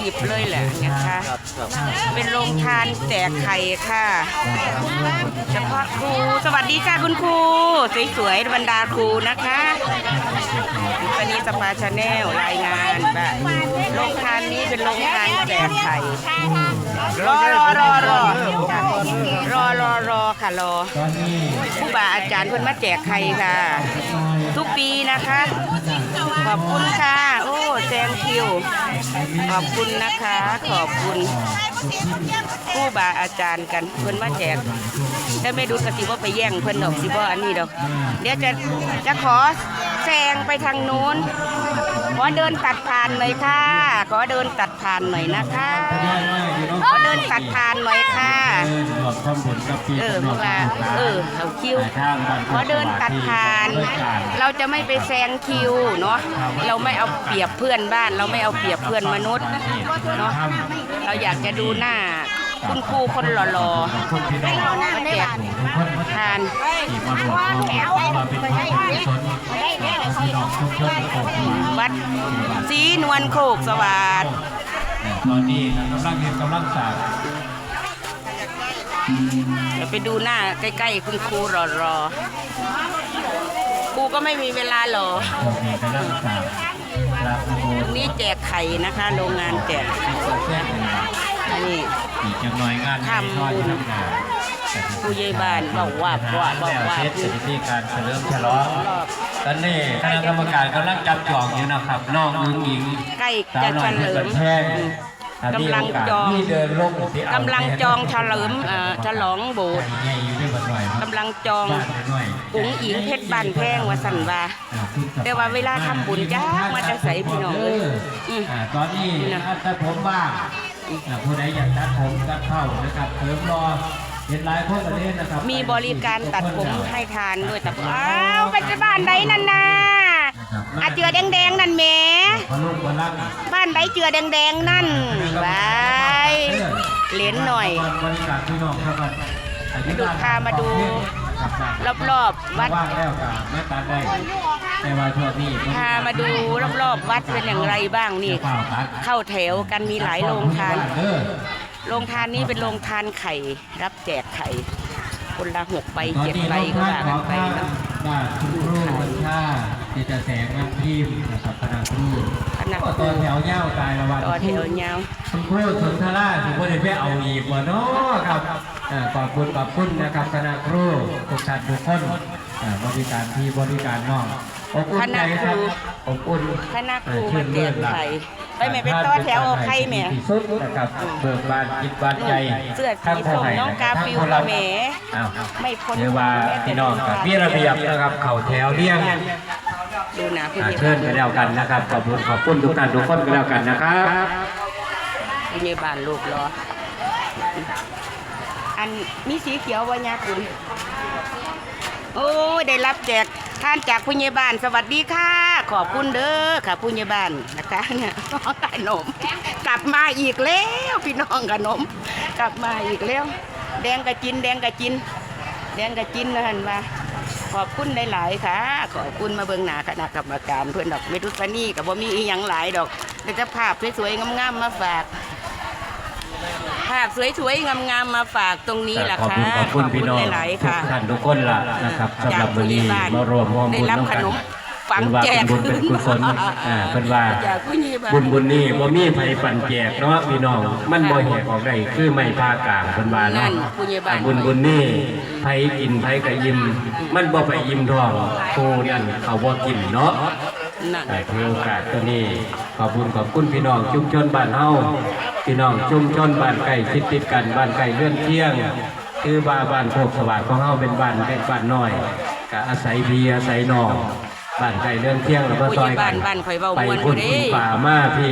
กิบเลยแหละนะคะเป็นโรงทานแจกไข่ค่ะ เฉพาะครู สวัสดีค่ะคุณครู สวยๆบรรดาครูนะคะปนีสปาชาแนลรายงานแบบโรงทานนี้เป็นโรงทานแจกไข่ รอรอรอรอรอรอรอค่ะรอตอนนี้ผู้บาอาจารย์เพิ่นมาแจกไข่ค่ะ ทุกปีนะคะ ขอบคุณค่ะโอ้ แซงคิว ขอบคุณนะคะ ขอบคุณผู้บาอาจารย์กันเพิ่นมาแจกถ้าไม่ดูกระสิว่าไปแย่งเพิ่นดอกสิบ่อันนี้ดอก เดี๋ยวจะจะขอ แซงไปทางนู้น ขอเดินตัดผ่านหน่อยค่ะ ขอเดินตัดผ่านหน่อยนะคะ ขอเดินตัดผ่านหน่อยค่ะเออพวกเราเออเขาคิวทางบ้านขอเดินตัดผ่าน เราจะไม่ไปแซงคิวเนาะเราไม่เอาเปรียบเพื่อนบ้าน เราไม่เอาเปรียบเพื่อนมนุษย์เนาะเราอยากจะดูหน้า คุณครูคนหล่อคนพี่น้องๆมาแจกทุกคนมาทานที่มาร่วมมาเป็นผู้กุศลพี่น้องทุกคนโอ้โหวัดศรีนวลโคกสวัสดตอนนี้กำลังเรียนกำลังสร้างเดี๋ยวไปดูหน้าใกล้ๆ คุณครูรอๆครูก็ไม่มีเวลาหรอตอนนี้กำลังสร้างลาโมตรงนี้แจกไข่นะคะ โรงงานแจกเส้ นหนึ่งนี่ อีกจังหน่อยงานทำทอดทำงานผู้ใหญ่บ้านบอกว่าว่าบอกว่าแล้วเทศสถิติการเฉลิมฉลองตอนนี้คณะกรรมการกำลังจับจองอยู่นะครับ น้องอึ้งอิงใกล้สาจะวหน่เฉอยลิเพื่อมนแท้ถ้ามีกำลังโอกาสจองที่เดินลงที่เอากำลังจองเฉลิมเอ่อฉลองโบสถ์ใหญ่อยู่ด้วยบัดหน่อยครับกำลังจองบ้านหน่อย อุ๋งอิงเพชรบ้านแพงว่าสันว่า แต่ว่าเวลาทำบุญจ้ามาจะใส่พี่น้องเอ้ยอืมอ่าตอนนี้นะครับถ้าผมบ้างอ่า ผู้ใดอยากตัดผมตัดเข้านะครับเติมรอเห็นหลายคนประเทศนะครับมีบริการตัดผมให้ทานด้วยแต่อ้าวไปจะบ้านใดนั่นน่ะอาเจือแดงๆนั่นแหมพลุกพลังบ้านใดเจือแดงๆนั่นไปเหรียญหน่อยบริการพี่น้องครับดูพามาดูรอบๆวัดางแล้วก็ไม่ตัดได้ในวันช่วงนี้พามาดูรอบๆวัดเป็นอย่างไรบ้างนี่ เข้าแถวกันมีหลายโรงทาน โรงทานนี้เป็นโรงทานไข่ รับแจกไข่ คนละหกใบเจ็ดใบก็ว่ากันไปเนาะ จะแสงน้ำพิมพ์นะครับคณะครูคณะครูตอนแถวเย้าตายละวัน ต่อแถวยาว คุณครูสุนทราสิบ่ได้ไปเอาอีกว่าเนาะครับเอ่อขอบคุณขอบคุณนะครับคณะครูทุกท่านทุกคนเอ่อบริการที่บริการน้องอบอุ่นใจครับอบอุ่นคณะครูมาแจกไข่ไปแม่ไปต่อแถวเอาไข่แม่ที่สุดนะครับเบิกบานจิตบานใจเสื้อสีส้มน้องกาฟิวกับแหมอ้าวไม่พ้นเรียกว่าพี่น้องกับพี่ระเบียบนะครับเข่าแถวเลี้ยง ดูหนาคุณอ่ายายเชิญกันแล้วกันนะครับขอบคุณขอบคุณทุกท่านทุกคนกันแล้วกันนะครับคุณยายบ้านลูกรอ อันมีสีเขียววะยาคุณโอ้ยได้รับแจกท่านจากผู้ใหญ่บ้าน สวัสดีค่ะ ขอบคุณเด้อค่ะผู้ใหญ่บ้านนะคะเนี่ยขนม กลับมาอีกแล้วพี่น้องขนม กลับมาอีกแล้ว แดงกระจิน แดงกระจิน แดงกระจินนะฮันว่า ขอบคุณหลายๆค่ะ ขอบคุณมาเบิ่งหน้าคณะกรรมการเพื่อนดอกเมทุสนี่กับว่ามีอีหยังหลายดอกแต่จะภาพสวยๆงามๆมาฝาก ภาพสวยๆงามๆมาฝากตรงนี้ล่ะขอบค่ะคุณขอบคุณพี่น้องหลายทุๆกค่ะ ท่านทุกคนล่ะนะครับสำหรับวันนี้มารวมร่วมได้บุญรับร่วมขกัน นม ฝังเป็นว่าแจเป็นกบุญเป็นกุศลอ่าเป็นว่า จากผู้ใหญ่บ้านบุญบุญนี่บ่มีไผปันแจกเนาะพี่น้องมันบ่แหกออกได้คือไม่พากลางเพิ่นว่านั่เนาะนผู้ใหญ่บ้านอ่าบุญบุญนี่ไผกินไผก็ยิ้มมันบ่ไปยิ้มท้องผู้นั่นเขาบ่กินเนาะ นั่นแต่ถือโอกาสตัวนี้ขอบคุณขอบคุณพี่น้องชุมชนบ้านเฮาพี่น้องชุมชนบ้านไก่ชิดติดกันบ้านไก่เลื่อนเที่ยง คือบ้านบ้านโคกสวัสดิ์ของเฮาเป็นบ้านเล็กบ้านน้อยก็อาศัยพี่อาศัยน้อง บ้านไก่เลื่อนเที่ยงแล้วก็ซอยกันผู้ใหญ่บ้านบ้านข่อยเว้าไปม่วนพุ่นอยู่เด้พุ่นป่ามาพี่